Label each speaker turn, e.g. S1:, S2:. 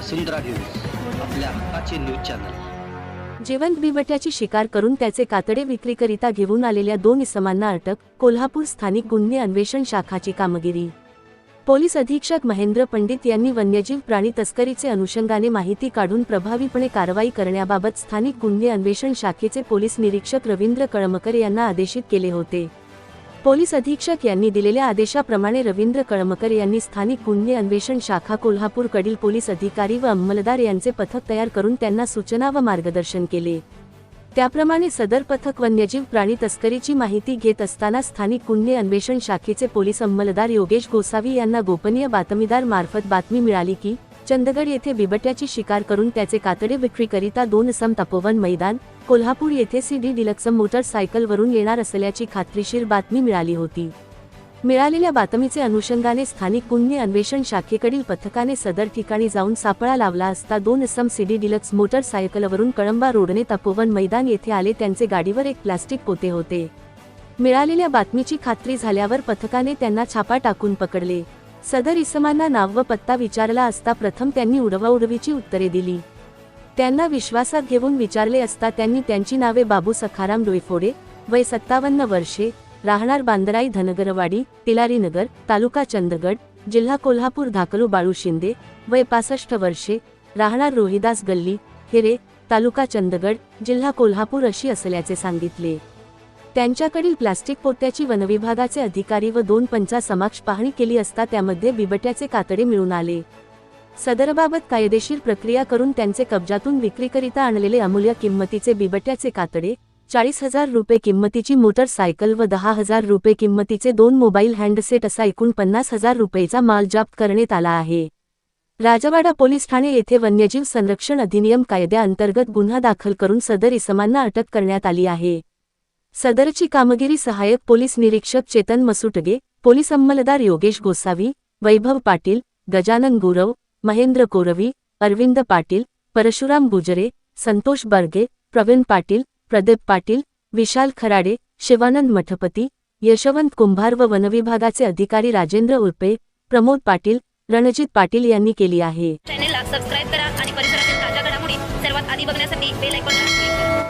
S1: वसुंधरा news आपल्या हक्काचे news channel.
S2: जिवंत बिबट्याची शिकार करून त्याचे कातडे विक्रीकरिता घेऊन आलेल्या दोन इसमांना अटक कोल्हापूर स्थानिक गुन्हे अन्वेषण शाखाची कामगिरी. पोलीस अधीक्षक महेंद्र पंडित यांनी वन्यजीव प्राणी तस्करीचे अनुषंगाने माहिती काढून प्रभावीपणे कारवाई करण्याबाबत स्थानिक गुन्हे अन्वेषण शाखेचे पोलीस निरीक्षक रवींद्र कळमकर यांना आदेशित केले होते. पोलीस अधीक्षक यांनी दिलेल्या आदेशाप्रमाणे रवींद्र कळमकर यांनी स्थानिक गुन्हे अन्वेषण शाखा कोल्हापूरकडील पोलीस अधिकारी व अंमलदार यांचे पथक तयार करून त्यांना सूचना व मार्गदर्शन केले. त्याप्रमाणे सदर पथक वन्यजीव प्राणी तस्करीची माहिती घेत असताना स्थानिक गुन्हे अन्वेषण शाखेचे पोलीस अंमलदार योगेश गोसावी यांना गोपनीय बातमीदार मार्फत बातमी मिळाली की चंदगड येथे बिबट्याची शिकार करून त्याचे कातडे विक्रीकरिता दोन सम तपोवन मैदान कोल्हापूर येथे सी डी डिलक्स मोटरसायकलवरून येणार असल्याची खात्रीशीर बातमी मिळाली होती. मिळालेल्या बातमीचे अनुषंगाने स्थानिक गुन्हे अन्वेषण शाखेकडील पथकाने सदर ठिकाणी जाऊन सापळा लावला असता दोन असम सीडी डिलक्स मोटरसायकलवरून कळंबा रोडने तपोवन मैदान येथे आले त्यांचे गाडीवर एक प्लास्टिक पोते होते. मिळालेल्या बातमीची खात्री झाल्यावर पथकाने त्यांना छापा टाकून पकडले. सदर इसमांना नाव व पत्ता विचारला असता प्रथम त्यांनी उडवाउडवीची उत्तरे दिली. त्यांना विश्वासात घेऊन विचारले असता त्यांनी त्यांची नावे बाबू सखाराम डोईफोडे वय सत्तावन्न वर्षे राहणार बांदराई धनगरवाडी तिलारीनगर तालुका चंदगड जिल्हा कोल्हापूर धाकलू बाळू शिंदे वय पासष्ट वर्षे राहणार रोहिदास गल्ली हिरे तालुका चंदगड जिल्हा कोल्हापूर अशी असल्याचे सांगितले. त्यांच्याकडील प्लास्टिक पोत्याची वनविभागाचे अधिकारी व दोन पंचा समक्ष पाहणी केली असता त्यामध्ये बिबट्याचे कातडे मिळून आले. सदरबाबत कायदेशीर प्रक्रिया करून त्यांचे कब्जातून विक्रीकरिता आणलेले अमूल्य किंमतीचे बिबट्याचे कातडे चाळीस हजार रुपये किंमतीची मोटरसायकल व दहा हजार रुपये किंमतीचे दोन मोबाईल हँडसेट असा एकूण पन्नास हजार रुपयेचा माल जप्त करण्यात आला आहे. राजवाडा पोलीस ठाणे येथे वन्यजीव संरक्षण अधिनियम कायद्याअंतर्गत गुन्हा दाखल करून सदर इसमांना अटक करण्यात आली आहे. सदरची कामगिरी सहाय्यक पोलीस निरीक्षक चेतन मसुटगे पोलीस अंमलदार योगेश गोसावी वैभव पाटील गजानन गुरव महेंद्र कोरवी अरविंद पाटील परशुराम गुजरे संतोष बर्गे प्रवीण पाटील प्रदीप पाटील विशाल खराडे शिवानंद मठपती यशवंत कुंभार व वनविभागाचे अधिकारी राजेंद्र उर्पे प्रमोद पाटील रणजित पाटील यांनी केली आहे.
S3: चॅनेलला सबस्क्राईब करा आणि परिसरातील ताज्या घडामोडी सर्वात आधी बघण्यासाठी बेल आयकॉन